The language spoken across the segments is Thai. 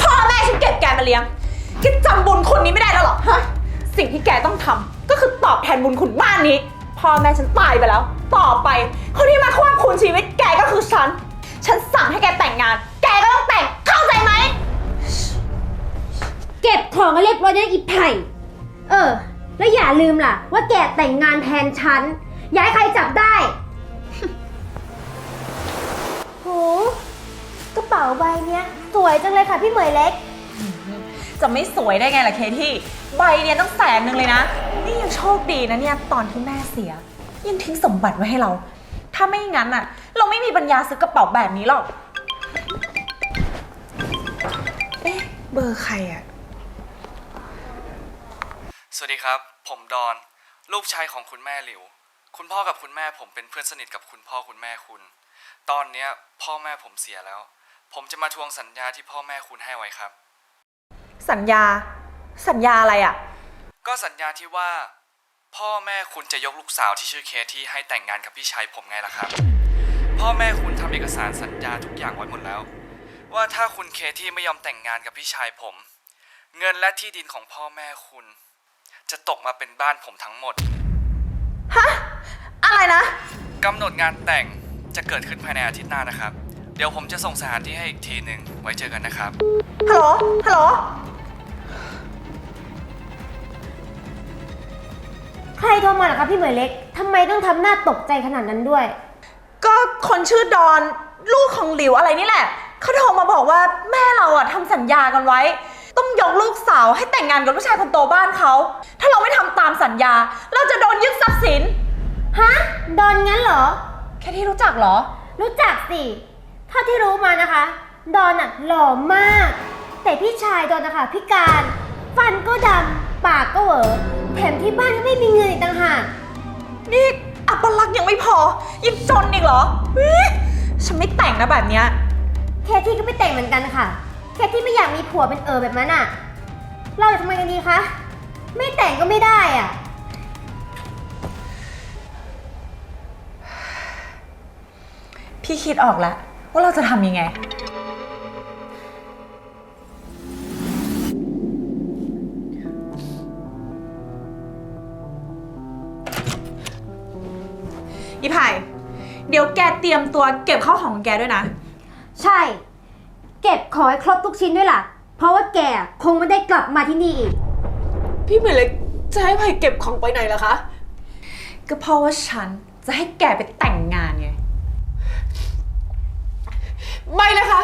พ่อแม่ฉันเก็บแกมาเลี้ยง แกจำบุญคุณนี้ไม่ได้แล้วเหรอฮะ สิ่งที่แกต้องทำก็คือตอบแทนบุญคุณบ้านนี้ พ่อแม่ฉันตายไปแล้ว ต่อไป คนที่มาควบคุมชีวิตแกก็คือฉัน ฉันสั่งให้แกแต่งงาน แกก็ต้องแต่ง เข้าใจไหม เก็บของก็เรียบร้อยนะอีไผ่เออ แล้วอย่าลืมล่ะ ว่าแกแต่งงานแทนฉัน อย่าให้ใครจับได้ โหก ระเป๋าใบเนี้ยสวยจังเลยค่ะพี่เหมยเล็ก จะไม่สวยได้ไงล่ะเคที่ใบเนี่ยต้องแสนหนึ่งเลยนะ นี่ยังโชคดีนะเนี่ยตอนที่แม่เสีย ยังทิ้งสมบัติไว้ให้เรา ถ้าไม่งั้นน่ะเราไม่มีปัญญาซื้อกระเป๋าแบบนี้หรอก เอ๊ะเบอร์ใครอะสวัสดีครับ ผมดอน ลูกชายของคุณแม่หลิว คุณพ่อกับคุณแม่ผมเป็นเพื่อนสนิทกับคุณพ่อคุณแม่คุณ ตอนเนี้ยพ่อแม่ผมเสียแล้ว ผมจะมาทวงสัญญาที่พ่อแม่คุณให้ไว้ครับ สัญญา สัญญาอะไรอะก็สัญญาที่ว่า พ่อแม่คุณจะยกลูกสาวที่ชื่อเคที่ให้แต่งงานกับพี่ชายผมไงล่ะครับ พ่อแม่คุณทำเอกสารสัญญาทุกอย่างไว้หมดแล้ว ว่าถ้าคุณเคที่ไม่ยอมแต่งงานกับพี่ชายผม เงินและที่ดินของพ่อแม่คุณ จะตกมาเป็นบ้านผมทั้งหมดฮะ อะไรนะ กำหนดงานแต่งจะเกิดขึ้นภายในอาทิตย์หน้านะครับ เดี๋ยวผมจะส่งสถานที่ให้อีกทีหนึ่งไว้เจอกันนะครับ ฮัลโหล ฮัลโหล ใครโทรมาเหรอคะพี่เหมยเล็ก ทำไมต้องทำหน้าตกใจขนาดนั้นด้วย ก็คนชื่อดอน ลูกของหลิวอะไรนี่แหละ เขาโทรมาบอกว่าแม่เราอะทำสัญญากันไว้ ต้องยกลูกสาวให้แต่งงานกับลูกชายคนโตบ้านเขา ถ้าเราไม่ทำตามสัญญา เราจะโดนยึดทรัพย์สิน ฮะ ดอนงั้นเหรอ แค่ที่รู้จักเหรอ รู้จักสิ เท่าที่รู้มานะคะ ดอนอะหล่อมาก แต่พี่ชายดอนนะคะพิการ ฟันก็ดำปากก็เหวอแถมที่บ้านก็ไม่มีเงินอีกต่างหาก นี่อัปลักษณ์ยังไม่พอยังจนอีกเหรอเฮ้ยฉันไม่แต่งนะแบบเนี้ย เคที่ก็ไม่แต่งเหมือนกันค่ะ เคที่ไม่อยากมีผัวเป็นเออแบบนั้นอะเราจะทำไมกันดีคะ ไม่แต่งก็ไม่ได้อะพี่คิดออกแล้ว ว่าเราจะทำยังไง อีไผ่เดี๋ยวแกเตรียมตัวเก็บข้าวของของแกด้วยนะ ใช่ เก็บของให้ครบทุกชิ้นด้วยล่ะ เพราะว่าแกคงไม่ได้กลับมาที่นี่อีก พี่เหมยเล็กจะให้ไผ่เก็บของไปไหนล่ะคะ ก็เพราะว่าฉันจะให้แกไปแต่งงาน ไงไม่นะคะ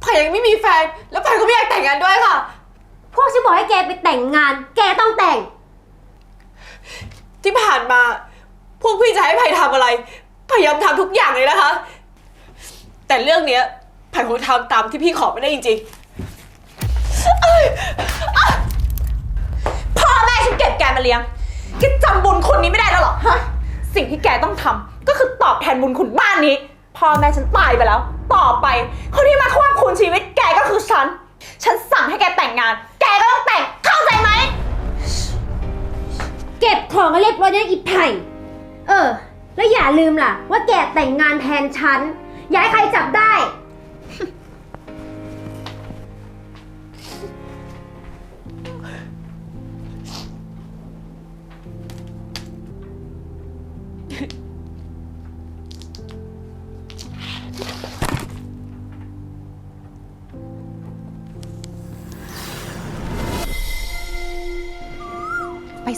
ไผ่ยังไม่มีแฟน แล้วไผ่ก็ไม่อยากแต่งงานด้วยค่ะ พวกฉันบอกให้แกไปแต่งงาน แกต้องแต่ง ที่ผ่านมา พวกพี่จะให้ไผ่ทำอะไรไผ่ยอมทำทุกอย่างเลยนะคะ แต่เรื่องเนี้ยไผ่คงทำตามที่พี่ขอไม่ได้จริงพ่อแม่ฉันเก็บแกมาเลี้ยงแกจำบุญคุณนี้ไม่ได้แล้วเหรอฮะสิ่งที่แกต้องทำก็คือตอบแทนบุญคุณบ้านนี้ พ่อแม่ฉันตายไปแล้ว ต่อไป คนที่มาควบคุมชีวิตแกก็คือฉัน ฉันสั่งให้แกแต่งงาน แกก็ต้องแต่ง เข้าใจไหม เก็บของก็เรียบร้อยนะอีไผ่เออ แล้วอย่าลืมล่ะ ว่าแกแต่งงานแทนฉัน อย่าให้ใครจับได้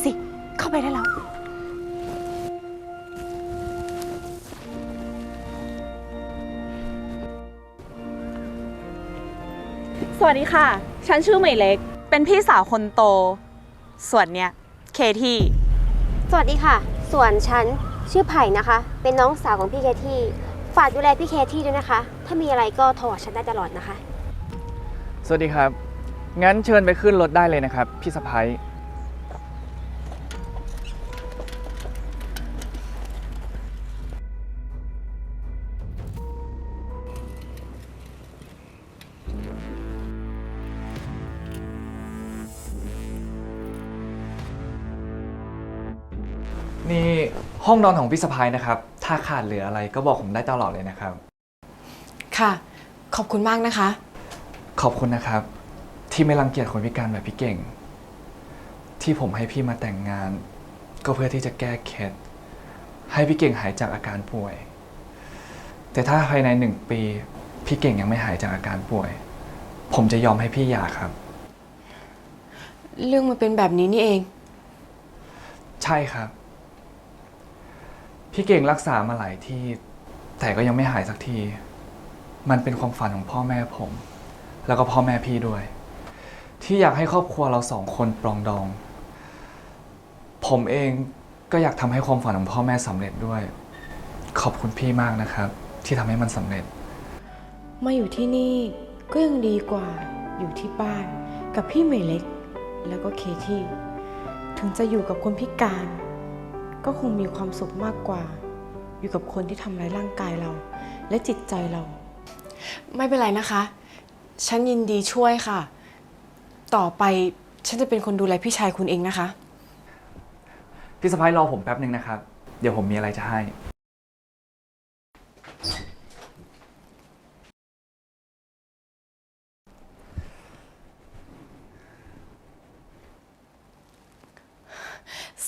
สิ เข้าไปได้แล้ว สวัสดีค่ะ ฉันชื่อเหมยเล็ก เป็นพี่สาวคนโต ส่วนเนี้ยเคที่ สวัสดีค่ะ ส่วนฉันชื่อไผ่นะคะ เป็นน้องสาวของพี่เคที่ ฝากดูแลพี่เคที่ด้วยนะคะ ถ้ามีอะไรก็โทรหาฉันได้ตลอดนะคะ สวัสดีครับ งั้นเชิญไปขึ้นรถได้เลยนะครับ พี่สะพ้ย นี่ห้องนอนของพี่สะพ้ยนะครับ ถ้าขาดเหลืออะไรก็บอกผมได้ตลอดเลยนะครับ ค่ะ ขอบคุณมากนะคะ ขอบคุณนะครับ ที่ไม่รังเกียจคนพิการแบบพี่เก่ง ที่ผมให้พี่มาแต่งงาน ก็เพื่อที่จะแก้เคล็ดให้พี่เก่งหายจากอาการป่วย แต่ถ้าภายในหนึ่งปี พี่เก่งยังไม่หายจากอาการป่วย ผมจะยอมให้พี่หย่าครับ เรื่องมันเป็นแบบนี้นี่เอง ใช่ครับ พี่เก่งรักษามาหลายที่ แต่ก็ยังไม่หายสักที มันเป็นความฝันของพ่อแม่ผม แล้วก็พ่อแม่พี่ด้วย ที่อยากให้ครอบครัวเราสองคนปรองดอง ผมเองก็อยากทำให้ความฝันของพ่อแม่สำเร็จด้วย ขอบคุณพี่มากนะครับ ที่ทำให้มันสำเร็จ มาอยู่ที่นี่ก็ยังดีกว่าอยู่ที่บ้าน กับพี่เมเล็ก แล้วก็เคที่ ถึงจะอยู่กับคนพิการ ก็คงมีความสุขมากกว่า อยู่กับคนที่ทำร้ายร่างกายเรา และจิตใจเรา ไม่เป็นไรนะคะ ฉันยินดีช่วยค่ะ ต่อไปฉันจะเป็นคนดูแลพี่ชายคุณเองนะคะ พี่สะพ้ายรอผมแป๊บหนึ่งนะครับ เดี๋ยวผมมีอะไรจะให้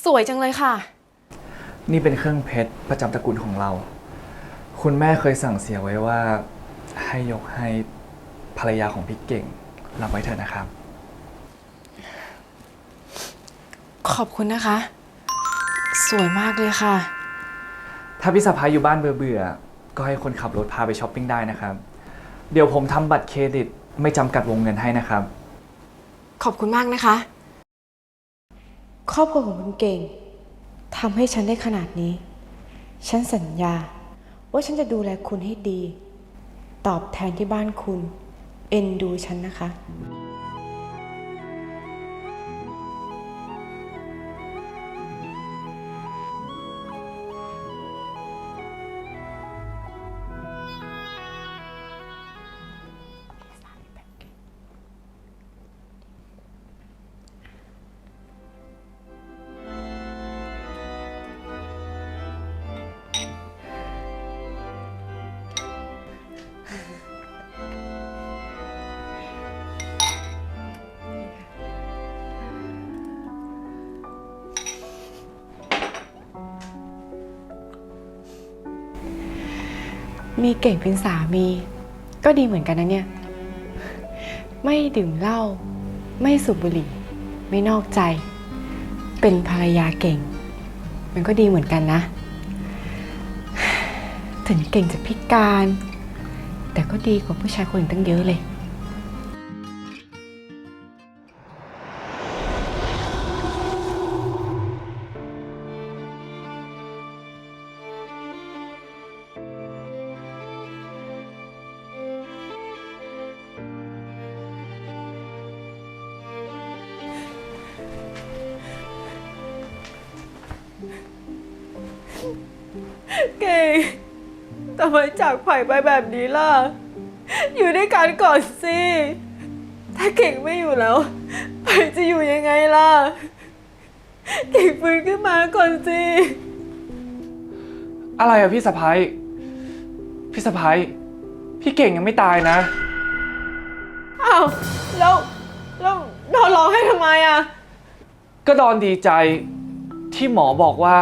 สวยจังเลยค่ะ นี่เป็นเครื่องเพชรประจำตระกูลของเรา คุณแม่เคยสั่งเสียไว้ว่าให้ยกให้ภรรยาของพี่เก่งรับไว้เถอะนะครับ ขอบคุณนะคะ สวยมากเลยค่ะ ถ้าพี่สะพ้ายอยู่บ้านเบื่อๆก็ให้คนขับรถพาไปช้อปปิ้งได้นะครับ เดี๋ยวผมทำบัตรเครดิตไม่จำกัดวงเงินให้นะครับ ขอบคุณมากนะคะ ครอบครัวของคุณเก่ง ทำให้ฉันได้ขนาดนี้ ฉันสัญญา ว่าฉันจะดูแลคุณให้ดี ตอบแทนที่บ้านคุณ เอ็นดูฉันนะคะ มีเก่งเป็นสามี ก็ดีเหมือนกันนะเนี่ย ไม่ดื่มเหล้าไม่สูบบุหรี่ ไม่นอกใจ เป็นภรรยาเก่ง มันก็ดีเหมือนกันนะ ถึงเก่งจะพิการ แต่ก็ดีกว่าผู้ชายคนอื่นตั้งเยอะเลยำไมจากไผ่ไปแบบนี้ล่ะ อยู่ด้วยกันก่อนสิ ถ้าเก่งไม่อยู่แล้วไผ่จะอยู่ยังไงล่ะ เก่งฟื้นขึ้นมาก่อนสิ อะไรอะพี่สะพ้ายพี่สะพ้ายพี่เก่งยังไม่ตายนะ อ้าว แล้ว แล้วนอนร้องให้ทำไมอะก็ดอนดีใจที่หมอบอกว่า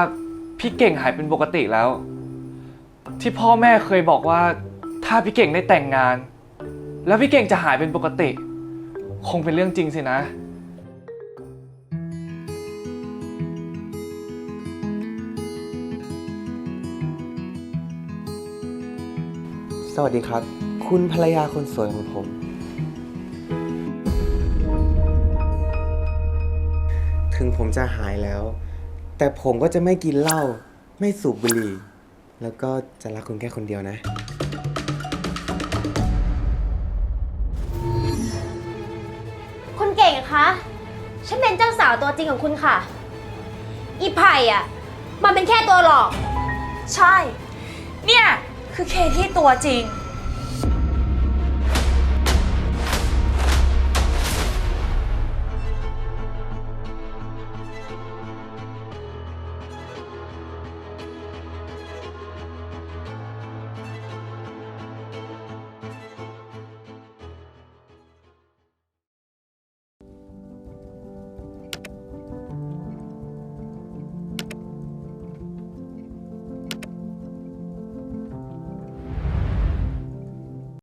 พี่เก่งหายเป็นปกติแล้ว ที่พ่อแม่เคยบอกว่า ถ้าพี่เก่งได้แต่งงาน แล้วพี่เก่งจะหายเป็นปกติ คงเป็นเรื่องจริงสินะ สวัสดีครับ คุณภรรยาคนสวยของผม ถึงผมจะหายแล้ว แต่ผมก็จะไม่กินเหล้าไม่สูบบุหรี่ แล้วก็จะรักคุณแค่คนเดียวนะ คุณเก่งคะ ฉันเป็นเจ้าสาวตัวจริงของคุณค่ะ อีไผ่อะมันเป็นแค่ตัวหลอก ใช่ เนี่ย คือเคที่ตัวจริง